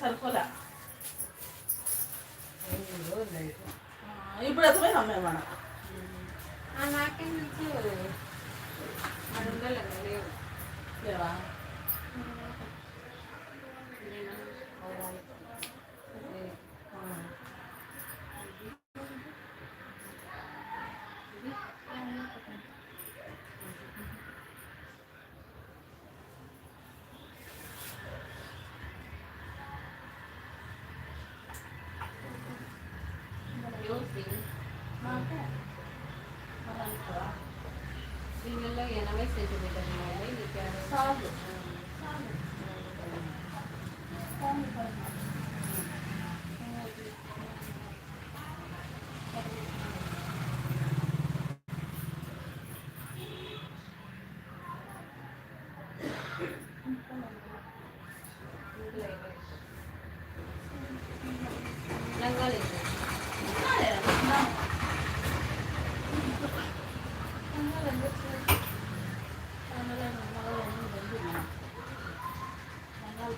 సరిపోలే ఇప్పుడు అసలు అమ్మాయి మన నాకేం లేవు? யோசி நீங்கள்லாம் எனவே செய்து விட்டதுனால இன்னைக்கு சால்வ் சால்வ்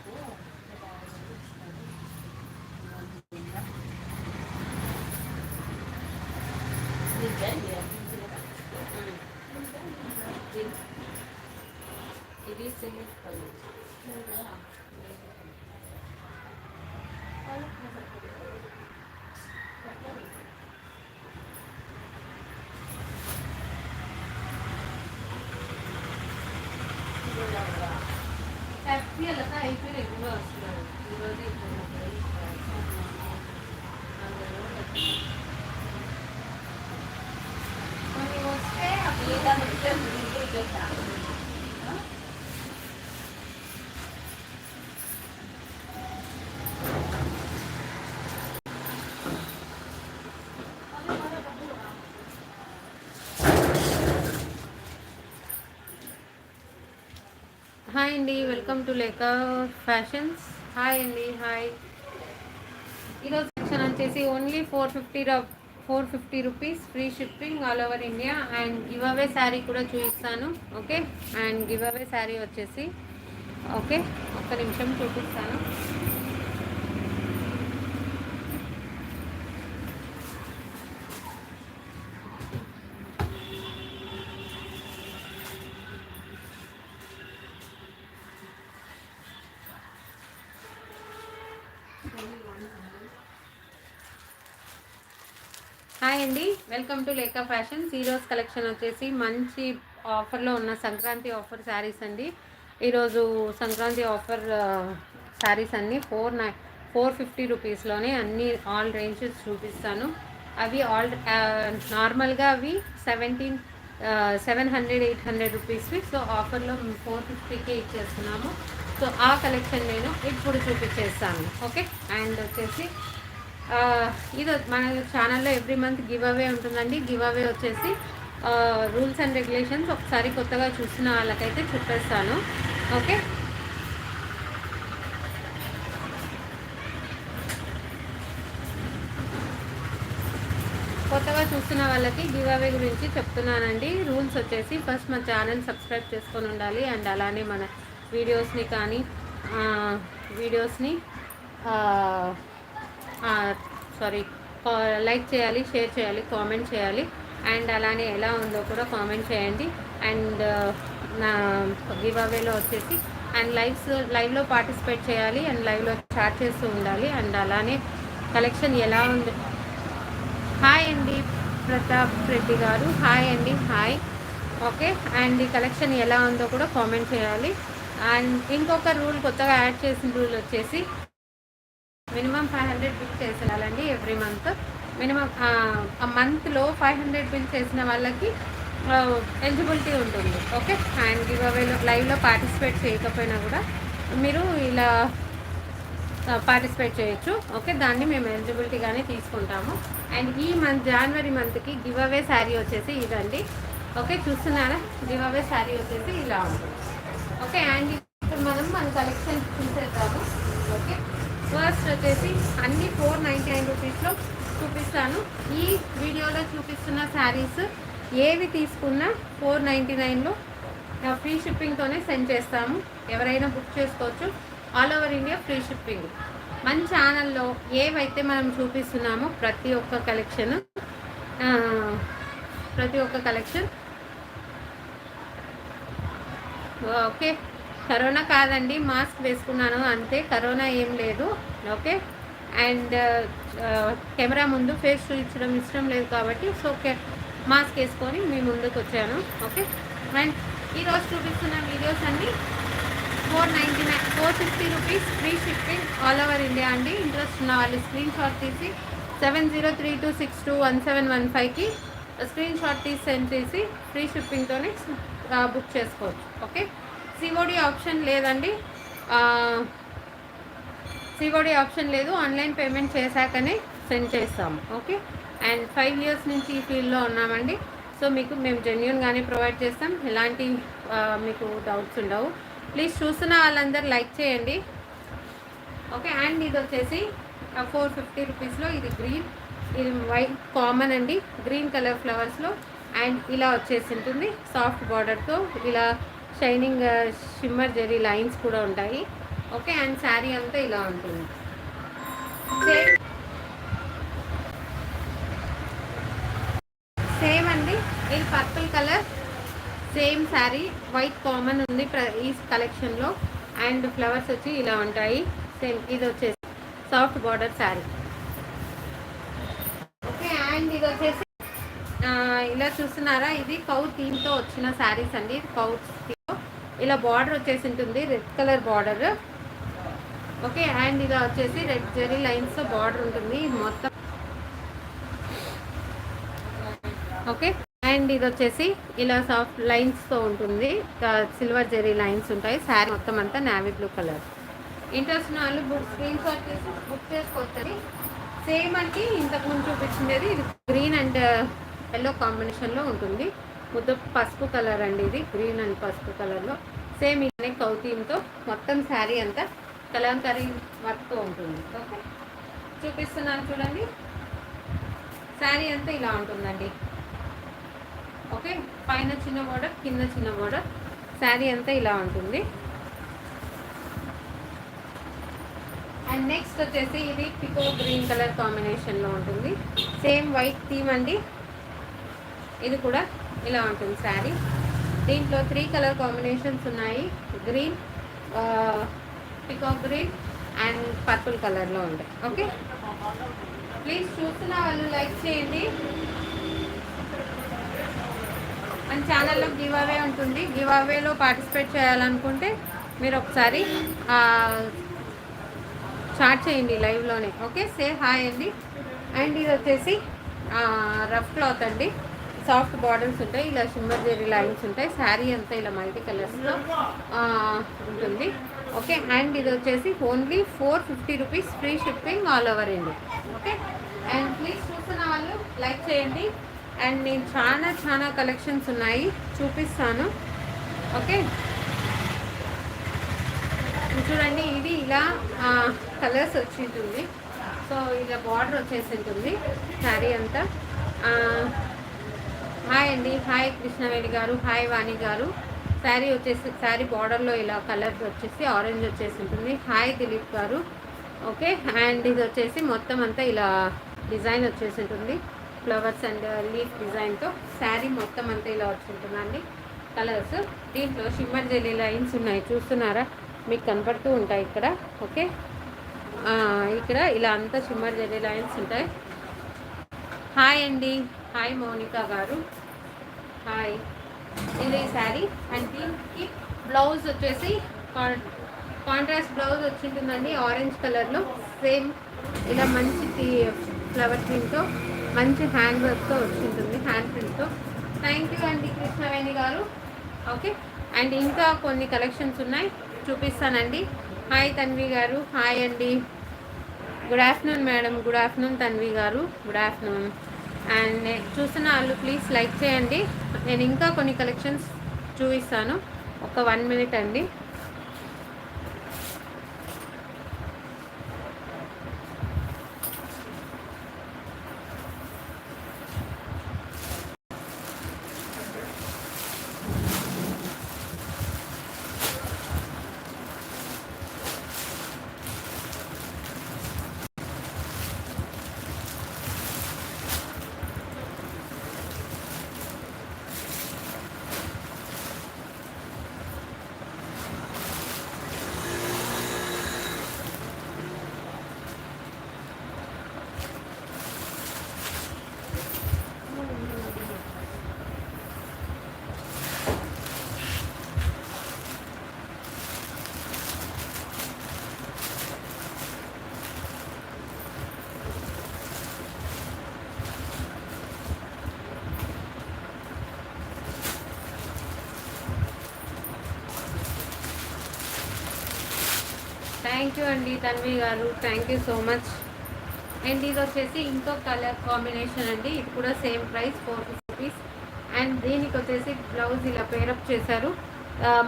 Yeah. హాయ్ అండి welcome to Leka fashions hi అండి హాయ్ ఈరోజు సెక్షన్ వచ్చేసి only four fifty four fifty rupees free shipping all over India. And give away sari కూడా చూపిస్తాను okay? And give away sari వచ్చేసి okay? ఒక్క నిమిషం చూపిస్తాను. హాయ్ అండి. వెల్కమ్ టు లేకా ఫ్యాషన్స్ ఈరోజు కలెక్షన్ వచ్చేసి మంచి ఆఫర్లో ఉన్న సంక్రాంతి ఆఫర్ శారీస్ అండి. ఈరోజు సంక్రాంతి ఆఫర్ శారీస్ అన్నీ ఫోర్ నై ఫోర్ ఫిఫ్టీ రూపీస్లోనే అన్ని ఆల్ రేంజెస్ చూపిస్తాను. అవి ఆల్ నార్మల్గా అవి seventeen seven hundred eight hundred రూపీస్వి so ఆఫర్లో ఫోర్ ఫిఫ్టీకే ఇచ్చేస్తున్నాము. సో ఆ కలెక్షన్ నేను ఇప్పుడు చూపించేస్తాను. ఓకే? అండ్ వచ్చేసి ఇది మన ఛానల్లో ఎవ్రీ మంత్ గివ్ అవే ఉంటుందండి. గివ్ అవే వచ్చేసి రూల్స్ అండ్ రెగ్యులేషన్స్ ఒకసారి కొత్తగా చూసిన వాళ్ళకైతే చెప్పేస్తాను. ఓకే కొత్తగా చూస్తున్న వాళ్ళకి గివ్ అవే గురించి చెప్తున్నానండి. రూల్స్ వచ్చేసి ఫస్ట్ మా ఛానల్ సబ్స్క్రైబ్ చేసుకొని ఉండాలి. అండ్ అలానే మన వీడియోస్ని కానీ వీడియోస్ని సారీ లైక్ చేయాలి షేర్ చేయాలి కామెంట్ చేయాలి. అండ్ అలానే ఎలా ఉందో కూడా కామెంట్ చేయండి. అండ్ నా గివ్ అవేలో వచ్చేసి అండ్ లైవ్స్ లైవ్లో పార్టిసిపేట్ చేయాలి అండ్ లైవ్లో చాట్ చేస్తూ ఉండాలి. అండ్ అలానే కలెక్షన్ ఎలా ఉంది? హాయ్ అండి ప్రతాప్ రెడ్డి గారు. హాయ్ అండి హాయ్ ఓకే అండ్ ఈ కలెక్షన్ ఎలా ఉందో కూడా కామెంట్ చేయాలి. అండ్ ఇంకొక రూల్ కొత్తగా యాడ్ చేసిన రూల్ వచ్చేసి మినిమం ఫైవ్ హండ్రెడ్ బిల్ చేసేయాలండి ఎవ్రీ మంత్. మినిమం ఆ మంత్లో ఫైవ్ హండ్రెడ్ బిల్ చేసిన వాళ్ళకి ఎలిజిబిలిటీ ఉంటుంది ఓకే? అండ్ గివ్ అవేలో లైవ్లో పార్టిసిపేట్ చేయకపోయినా కూడా మీరు ఇలా పార్టిసిపేట్ చేయొచ్చు ఓకే? దాన్ని మేము ఎలిజిబిలిటీగానే తీసుకుంటాము. అండ్ ఈ మంత్ జనవరి మంత్కి గివ్ అవే శారీ వచ్చేసి ఇదండి ఓకే? చూస్తున్నారా? గివ్ అవే శారీ వచ్చేసి ఇలా ఉంటుంది ఓకే? అండ్ ఇప్పుడు మనం మన కలెక్షన్ చూసేద్దాము ఫస్ట్ వచ్చేసి అన్ని ఫోర్ నైంటీ నైన్ రూపీస్లో చూపిస్తాను. ఈ వీడియోలో చూపిస్తున్న శారీస్ ఏవి తీసుకున్నా ఫోర్ నైంటీ నైన్లో ఫ్రీ షిప్పింగ్తోనే సెండ్ చేస్తాము. ఎవరైనా బుక్ చేసుకోవచ్చు. All over India free shipping మన ఛానల్లో ఏవైతే మనం చూపిస్తున్నామో ప్రతి ఒక్క కలెక్షన్ ప్రతి ఒక్క కలెక్షన్ ఓకే. కరోనా కాదండి మాస్క్ వేసుకున్నాను అంతే. కరోనా ఏం లేదు ఓకే? అండ్ కెమెరా ముందు ఫేస్ చూపించడం ఇష్టం లేదు కాబట్టి సో మాస్క్ వేసుకొని మీ ముందుకు వచ్చాను ఓకే? అండ్ ఈరోజు చూపిస్తున్న వీడియోస్ అన్నీ four ninety nine four fifty rupees free shipping all over India అండి. ఇంట్రెస్ట్ ఉన్న వాళ్ళు స్క్రీన్ షాట్ తీసి seven zero three two six two one seven one ఫైవ్కి స్క్రీన్ షాట్ తీసి సెండ్ చేసి ఫ్రీ షిప్పింగ్తోనే బుక్ చేసుకోవచ్చు ఓకే? సిఓడి ఆప్షన్ లేదండి. సిఓడి ఆప్షన్ లేదు. ఆన్లైన్ పేమెంట్ చేశాకనే సెండ్ చేస్తాము. ఓకే అండ్ ఫైవ్ ఇయర్స్ నుంచి ఈ ఫీల్డ్లో ఉన్నామండి. సో మీకు మేము జెన్యున్గానే ప్రొవైడ్ చేస్తాం. ఎలాంటి మీకు డౌట్స్ ఉండవు. ప్లీజ్ చూస్తున్న వాళ్ళందరూ లైక్ చేయండి. ఓకే అండ్ ఇది వచ్చేసి ఫోర్ ఫిఫ్టీ రూపీస్లో ఇది గ్రీన్ ఇది వైట్ కామన్ అండి. గ్రీన్ కలర్ ఫ్లవర్స్లో అండ్ ఇలా వచ్చేసి ఉంటుంది. సాఫ్ట్ బార్డర్తో ఇలా షైనింగ్ షిమ్మర్ జెరీ లైన్స్ కూడా ఉంటాయి. ఓకే అండ్ శారీ అంతా ఇలా ఉంటుంది. సేమ్. సేమ్ అండి. ఇది purple colour same sari. White common ఉంది ప్ర- ఈ కలెక్షన్లో. అండ్ ఫ్లవర్స్ వచ్చి ఇలా ఉంటాయి. సేమ్ ఇది వచ్చేసి soft border sari. Okay and ఇది వచ్చేసి ఇలా చూస్తున్నారా? ఇది కౌ థీమ్తో వచ్చిన శారీస్ అండి. కౌ ఇలా బార్డర్ వచ్చేసి ఉంటుంది red colour border. Okay and ఇలా వచ్చేసి రెడ్ జరీ లైన్స్తో బార్డర్ ఉంటుంది మొత్తం. ఓకే అండ్ ఇది వచ్చేసి ఇలా సాఫ్ట్ లైన్స్తో ఉంటుంది. సిల్వర్ జెరీ లైన్స్ ఉంటాయి. శారీ మొత్తం అంతా నావీ బ్లూ కలర్. ఇంట్రెస్ట్ వాళ్ళు బుక్ స్క్రీన్ షాట్ చేసి బుక్ చేసుకోవచ్చు సేమ్ అంటే ఇంతకుముందు చూపించింది ఇది గ్రీన్ అండ్ ఎల్లో కాంబినేషన్లో ఉంటుంది. ముద్ద పసుపు కలర్ అండి ఇది. గ్రీన్ అండ్ పసుపు కలర్లో సేమ్ ఇలానే కౌతీమ్తో మొత్తం శారీ అంతా కలంకరీ వర్క్తో ఉంటుంది. ఓకే చూపిస్తున్నాను చూడండి. శారీ అంతా ఇలా ఉంటుందండి. ఓకే పైన చిన్న బోర్డర్ కింద చిన్న బోర్డర్ శారీ అంతా ఇలా ఉంటుంది. అండ్ నెక్స్ట్ వచ్చేసి ఇది పికో గ్రీన్ కలర్ కాంబినేషన్లో ఉంటుంది. సేమ్ వైట్ థీమ్ అండి. ఇది కూడా ఇలా ఉంటుంది శారీ. దీంట్లో త్రీ కలర్ కాంబినేషన్స్ ఉన్నాయి. Green peacock green and purple కలర్లో ఉంటాయి. ఓకే ప్లీజ్ చూస్తున్న వాళ్ళు లైక్ చేయండి. మన ఛానల్లో గివ్ అవే ఉంటుంది. గివ్ అవేలో పార్టిసిపేట్ చేయాలనుకుంటే మీరు ఒకసారి స్టార్ట్ చేయండి లైవ్లోనే ఓకే సే హాయ్ అండి. అండ్ ఇది వచ్చేసి రఫ్ క్లాత్ అండి. సాఫ్ట్ బార్డర్స్ ఉంటాయి ఇలా షిమ్మర్ జెరీ లైన్స్ ఉంటాయి శారీ అంతా ఇలా మల్టీ కలర్స్లో ఉంటుంది. ఓకే అండ్ ఇది వచ్చేసి only four fifty rupees free shipping all over India. Okay and please చూస్తున్న వాళ్ళు లైక్ చేయండి. అండ్ నేను చాలా చాలా కలెక్షన్స్ ఉన్నాయి చూపిస్తాను. ఓకే. చూడండి ఇది ఇలా కలర్స్ వచ్చింటుంది సో ఇలా బార్డర్ వచ్చేసి ఉంటుంది శారీ అంతా. హాయ్ అండి. హాయ్ కృష్ణవేణి గారు. హాయ్ వాణి గారు. శారీ వచ్చేసి శారీ బార్డర్లో ఇలా కలర్ వచ్చేసి ఆరెంజ్ వచ్చేసి ఉంటుంది. హాయ్ దిలీప్ గారు. ఓకే. అండ్ ఇది వచ్చేసి మొత్తం అంతా ఇలా డిజైన్ వచ్చేసి ఉంటుంది. ఫ్లవర్స్ అండ్ లీఫ్ డిజైన్తో శారీ మొత్తం అంతా ఇలా వచ్చి ఉంటుందండి. కలర్స్. దీంట్లో షిమ్మర్ జెల్లీ లైన్స్ ఉన్నాయి. చూస్తున్నారా? మీకు కనపడుతూ ఉంటాయి ఇక్కడ. ఓకే. ఇక్కడ ఇలా అంతా షిమ్మర్ జెల్లీ లైన్స్ ఉంటాయి. హాయ్ అండి. హాయ్ మౌనిక గారు. హాయ్ ఇది శారీ. అండ్ దీనికి బ్లౌజ్ వచ్చేసి కాంట్రాస్ట్ బ్లౌజ్ వచ్చింటుందండి ఆరెంజ్ కలర్లో సేమ్ ఇలా మంచి ఫ్లవర్ ప్రింట్తో మంచి హ్యాండ్ వర్క్తో వచ్చింటుంది హ్యాండ్ ప్రింట్తో థ్యాంక్ యూ అండి కృష్ణవేణి గారు. ఓకే అండ్ ఇంకా కొన్ని కలెక్షన్స్ ఉన్నాయి. చూపిస్తానండి. హాయ్ తన్వి గారు. హాయ్ అండి. Good afternoon madam good afternoon Tanvi గారు. గుడ్ ఆఫ్టర్నూన్ అండ్ చూసిన వాళ్ళు ప్లీజ్ లైక్ చేయండి. నేను ఇంకా కొన్ని కలెక్షన్స్ చూపిస్తాను. ఒక వన్ మినిట్ అండి. థ్యాంక్ యూ అండి తన్వి గారు. Thank you so much and ఇది వచ్చేసి ఇంకో కలర్ కాంబినేషన్ అండి. ఇది కూడా same price four fifty rupees and దీనికి వచ్చేసి బ్లౌజ్ ఇలా పేరప్ చేశారు.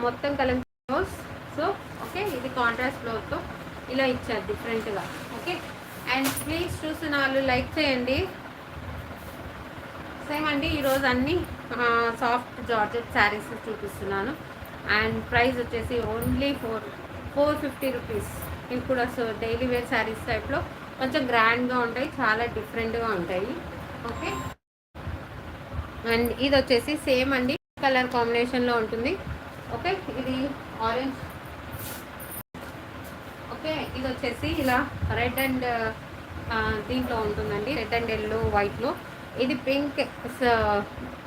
మొత్తం కలర్ బ్లౌజ్ సో ఓకే ఇది కాంట్రాస్ట్ బ్లౌజ్తో ఇలా ఇచ్చారు డిఫరెంట్గా ఓకే అండ్ ప్లీజ్ చూసిన వాళ్ళు లైక్ చేయండి. సేమ్ అండి ఈరోజు అన్ని సాఫ్ట్ జార్జెట్ శారీస్ చూపిస్తున్నాను. అండ్ ప్రైస్ వచ్చేసి only four four fifty rupees ఇవి కూడా సో డైలీ వేర్ శారీస్ టైప్లో కొంచెం గ్రాండ్గా ఉంటాయి చాలా డిఫరెంట్గా ఉంటాయి. ఓకే అండ్ ఇది వచ్చేసి సేమ్ అండి. కలర్ కాంబినేషన్లో ఉంటుంది. ఓకే ఇది ఆరెంజ్ ఓకే ఇది వచ్చేసి ఇలా రెడ్ అండ్ దీంట్లో ఉంటుందండి. రెడ్ అండ్ ఎల్లో వైట్లో ఇది పింక్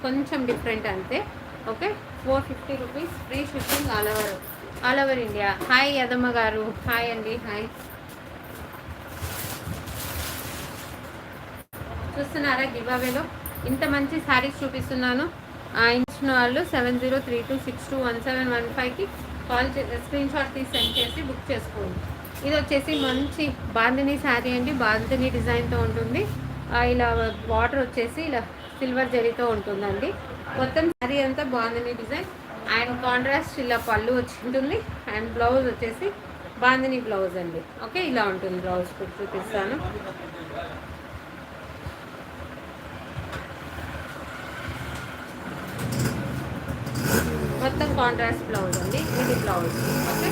కొంచెం డిఫరెంట్ అంతే. Okay four fifty rupees free shipping all over all over India hi Yadamma గారు హాయ్ అండి హాయ్ చూస్తున్నారా? గివ్ ఇంత మంచి శారీస్ చూపిస్తున్నాను. ఆ, ఇచ్చిన వాళ్ళు seven zero three two six two one seven one ఫైవ్కి కాల్ స్క్రీన్ షాట్ తీసి సెండ్ చేసి బుక్ చేసుకోండి. ఇది వచ్చేసి మంచి బాందిని శారీ అండి. బాందిని డిజైన్తో ఉంటుంది. ఆ, ఇలా వాటర్ వచ్చేసి ఇలా సిల్వర్ జరీతో ఉంటుందండి. మొత్తం శారీ అంతా బాందిని డిజైన్ అండ్ కాంట్రాస్ట్ ఇలా పళ్ళు వచ్చి ఉంటుంది. అండ్ బ్లౌజ్ వచ్చేసి బాందిని బ్లౌజ్ అండి. ఓకే ఇలా ఉంటుంది బ్లౌజ్ కూడా చూపిస్తాను. మొత్తం కాంట్రాస్ట్ బ్లౌజ్ అండి. ఇది బ్లౌజ్ ఓకే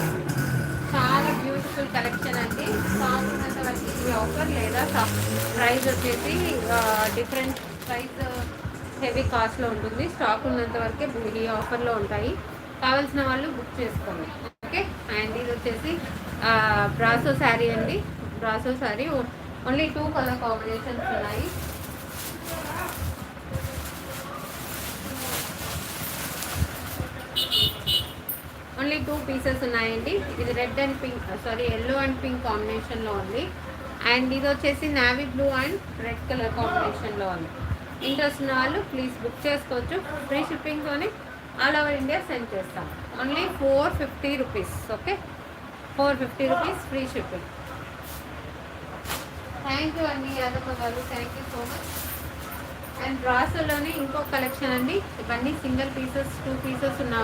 చాలా బ్యూటిఫుల్ కలెక్షన్ అండి. స్టాక్ ఉన్నంత వరకు ఇది ఆఫర్ లేదా ప్రైస్ వచ్చేసి డిఫరెంట్ ప్రైస్ హెవీ కాస్ట్లో ఉంటుంది. స్టాక్ ఉన్నంత వరకే ఈ ఆఫర్లో ఉంటాయి. కావాల్సిన వాళ్ళు బుక్ చేసుకోండి. ఓకే? అండ్ ఇది వచ్చేసి బ్రాసో శారీ అండి. Brasso sari only two colour combinations ఉన్నాయి. ఓన్లీ టూ పీసెస్ ఉన్నాయండి. ఇది red and pink sorry yellow and pink కాంబినేషన్లో ఉంది. అండ్ ఇది వచ్చేసి navy blue and red colour కాంబినేషన్లో ఉంది. ఇంట్రెస్ట్ ఉన్న వాళ్ళు ప్లీజ్ బుక్ చేసుకోవచ్చు ఫ్రీ షిప్పింగ్తోనే ఆల్ ఓవర్ ఇండియా సెండ్ చేస్తాం. Only four fifty rupees okay four fifty rupees free shipping thank you అండి యాదమ్మ గారు. Thank you so much and బ్రాసోలోనే ఇంకో కలెక్షన్ అండి. ఇవన్నీ సింగిల్ పీసెస్ టూ పీసెస్ ఉన్న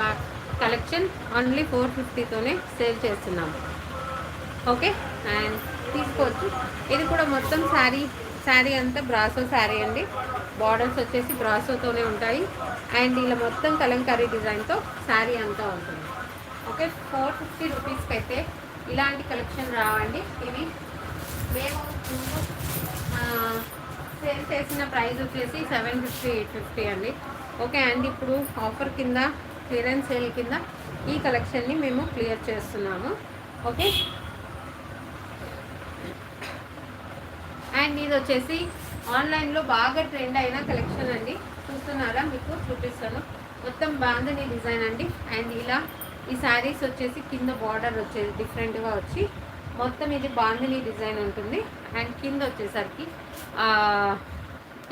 కలెక్షన్ ఓన్లీ ఫోర్ ఫిఫ్టీతోనే సేల్ చేస్తున్నాము ఓకే అండ్ తీసుకోవచ్చు. ఇది కూడా మొత్తం శారీ శారీ అంతా బ్రాసో శారీ అండి. బార్డర్స్ వచ్చేసి బ్రాసోతోనే ఉంటాయి. అండ్ ఇలా మొత్తం కలంకారీ డిజైన్తో శారీ అంతా ఉంటుంది. ఓకే ఫోర్ ఫిఫ్టీ రూపీస్కి అయితే ఇలాంటి కలెక్షన్ రావండి. ఇవి మేము ముందు, సేల్ చేసిన ప్రైస్ వచ్చేసి సెవెన్ ఫిఫ్టీ ఎయిట్ ఫిఫ్టీ అండి. ఓకే అండ్ ఇప్పుడు ఆఫర్ కింద క్లియరెన్స్ సేల్ కింద ఈ కలెక్షన్ని మేము క్లియర్ చేస్తున్నాము. ఓకే. అండ్ ఇది వచ్చేసి ఆన్లైన్లో బాగా ట్రెండ్ అయిన కలెక్షన్ అండి. చూస్తున్నారా? మీకు చూపిస్తాను. మొత్తం బాంధని డిజైన్ అండి. అండ్ ఇలా ఈ శారీస్ వచ్చేసి కింద బార్డర్ వచ్చేది డిఫరెంట్గా వచ్చి మొత్తం ఇది బాంధిని డిజైన్ ఉంటుంది. అండ్ కింద వచ్చేసరికి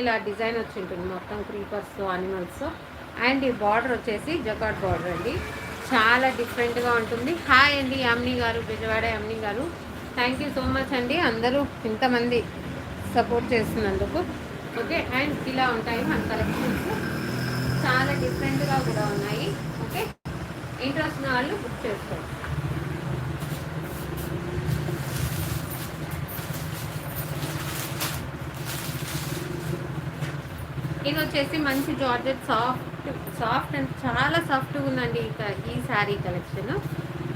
ఇలా డిజైన్ వచ్చి ఉంటుంది మొత్తం క్రీపర్స్ అనిమల్స్. అండ్ ఈ బార్డర్ వచ్చేసి జకాట్ బార్డర్ అండి. చాలా డిఫరెంట్గా ఉంటుంది. హాయ్ అండి యామ్ని గారు బిజవాడ యామిని గారు. థ్యాంక్ యూ సో మచ్ అండి. అందరూ ఇంతమంది సపోర్ట్ చేస్తున్నందుకు. ఓకే అండ్ ఇలా ఉంటాయి మన కలెక్షన్స్. చాలా డిఫరెంట్గా కూడా ఉన్నాయి. ఓకే ఇంట్రెస్ట్ ఉన్న వాళ్ళు బుక్ చేసుకోండి ఇది వచ్చేసి మంచి జార్జెట్ సాఫ్ట్ సాఫ్ట్ అండ్ చాలా సాఫ్ట్గా ఉందండి ఈ శారీ కలెక్షన్.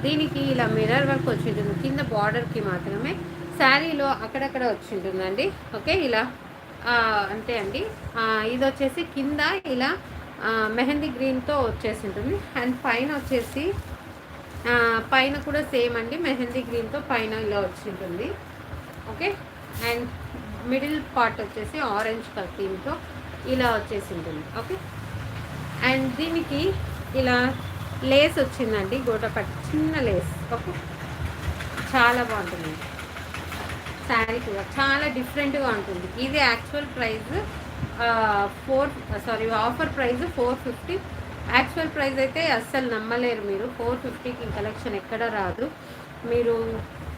దీనికి ఇలా మిర్రర్ వర్క్ వచ్చి కింద బార్డర్కి మాత్రమే. శారీలో అక్కడక్కడ వచ్చి ఉంటుందండి ఓకే ఇలా అంతే అండి. ఇది వచ్చేసి కింద ఇలా మెహందీ గ్రీన్తో వచ్చేసి ఉంటుంది అండ్ పైన వచ్చేసి పైన కూడా సేమ్ అండి. మెహందీ గ్రీన్తో పైన ఇలా వచ్చి ఉంటుంది ఓకే అండ్ మిడిల్ పార్ట్ వచ్చేసి ఆరెంజ్ థీమ్తో ఇలా వచ్చేసి ఉంటుంది ఓకే అండ్ దీనికి ఇలా లేస్ వచ్చిందండి. గోటపట్టి చిన్న లేస్. ఓకే చాలా బాగుంటుంది. శారీ కూడా చాలా డిఫరెంట్గా ఉంటుంది. ఇది actual price four sorry offer price four fifty actual price అయితే అస్సలు నమ్మలేరు మీరు. ఫోర్ ఫిఫ్టీకి కలెక్షన్ ఎక్కడ రాదు. మీరు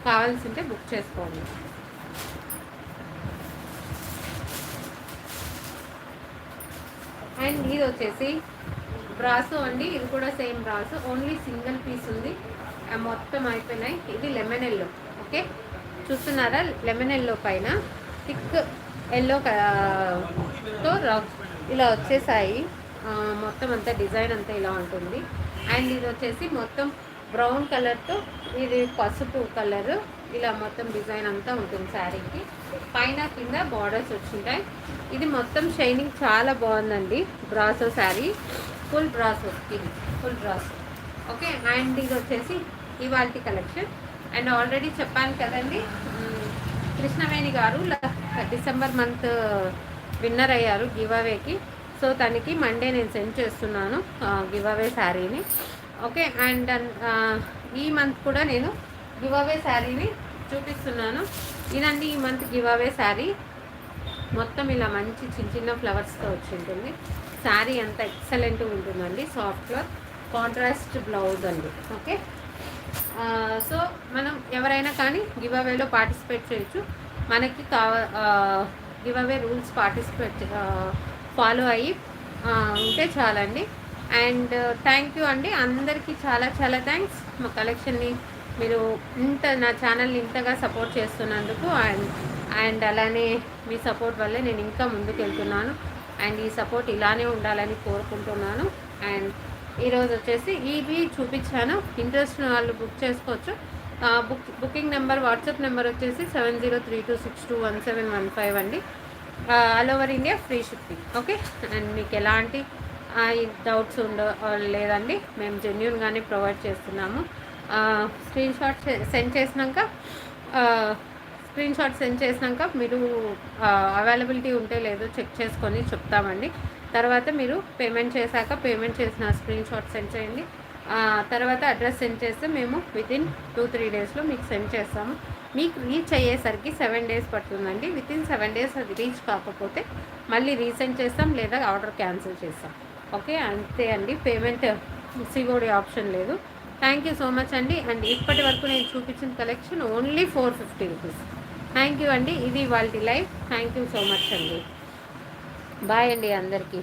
కావాల్సింటే బుక్ చేసుకోండి. అండ్ ఇది వచ్చేసి బ్రాసు అండి. ఇది కూడా same brasso only single piece ఉంది. మొత్తం అయిపోయినాయి. ఇది లెమన్ ఎల్లో ఓకే చూస్తున్నారా? లెమన్ ఎల్లో పైన. థిక్ ఎల్లో తో ఇలా వచ్చేసాయి. మొత్తం అంతా డిజైన్ అంతా ఇలా ఉంటుంది. అండ్ ఇది వచ్చేసి మొత్తం బ్రౌన్ కలర్తో ఇది పసుపు కలర్. ఇలా మొత్తం డిజైన్ అంతా ఉంటుంది శారీకి. పైన కింద బార్డర్స్ వచ్చింటాయి. ఇది మొత్తం షైనింగ్ చాలా బాగుందండి. బ్రాసో శారీ. ఫుల్ బ్రాసో ఇది ఫుల్ బ్రాసో. ఓకే? అండ్ ఇది వచ్చేసి ఇవాల్టి కలెక్షన్. అండ్ ఆల్రెడీ చెప్పాను కదండి. కృష్ణవేణి గారు డిసెంబర్ మంత్ విన్నర్ అయ్యారు గివ్ అవేకి సో తనకి మండే నేను సెండ్ చేస్తున్నాను గివ్ అవే శారీని. ఓకే అండ్ ఈ మంత్ కూడా నేను గివ్ అవే శారీని చూపిస్తున్నాను. ఇదండి ఈ మంత్ గివ్ అవే శారీ. మొత్తం ఇలా మంచి చిన్న చిన్న ఫ్లవర్స్తో వచ్చి ఉంటుంది. శారీ అంత ఎక్సలెంట్ ఉంటుందండి సాఫ్ట్ క్లాత్ కాంట్రాస్ట్ బ్లౌజ్ అండి. ఓకే సో మనం ఎవరైనా కానీ గివ్ అవేలో పార్టిసిపేట్ చేయొచ్చు. మనకి కావ give away rules participate follow అయ్యి ఉంటే చాలండి. అండ్ థ్యాంక్ యూ అండి. అందరికీ చాలా చాలా థ్యాంక్స్. మా కలెక్షన్ని మీరు ఇంత నా ఛానల్ని ఇంతగా సపోర్ట్ చేస్తున్నందుకు. అండ్ అండ్ అలానే మీ సపోర్ట్ వల్లే నేను ఇంకా ముందుకు వెళ్తున్నాను అండ్ ఈ సపోర్ట్ ఇలానే ఉండాలని కోరుకుంటున్నాను. అండ్ ఈరోజు వచ్చేసి ఇవి చూపించాను. ఇంట్రెస్ట్ వాళ్ళు బుక్ చేసుకోవచ్చు. Book booking number WhatsApp number వచ్చేసి seven zero three two six two one seven one five అండి. All over India free shipping. Okay? And మీకు ఎలాంటి డౌట్స్ ఉండ లేదండి. మేము జెన్యున్గానే ప్రొవైడ్ చేస్తున్నాము. స్క్రీన్ షాట్ సెండ్ చేసినాక స్క్రీన్ షాట్ సెండ్ చేసినాక మీరు అవైలబిలిటీ ఉంటే లేదో చెక్ చేసుకొని చెప్తామండి. తర్వాత మీరు పేమెంట్ చేశాక పేమెంట్ చేసిన స్క్రీన్ షాట్ సెండ్ చేయండి. తర్వాత అడ్రస్ సెండ్ చేస్తే మేము వితిన్ టూ త్రీ డేస్లో మీకు సెండ్ చేస్తాము. మీకు రీచ్ అయ్యేసరికి సెవెన్ డేస్ పడుతుందండి. వితిన్ సెవెన్ డేస్ అది రీచ్ కాకపోతే మళ్ళీ రీసెండ్ చేస్తాం లేదా ఆర్డర్ క్యాన్సిల్ చేస్తాం. ఓకే? అంతే అండి. పేమెంట్ సిఓడి ఆప్షన్ లేదు. థ్యాంక్ యూ సో మచ్ అండి. అండ్ ఇప్పటి వరకు నేను చూపించిన collection only four fifty rupees thank you అండి. ఇది వాళ్ళ life thank you so much అండి. బాయ్ అండి అందరికీ.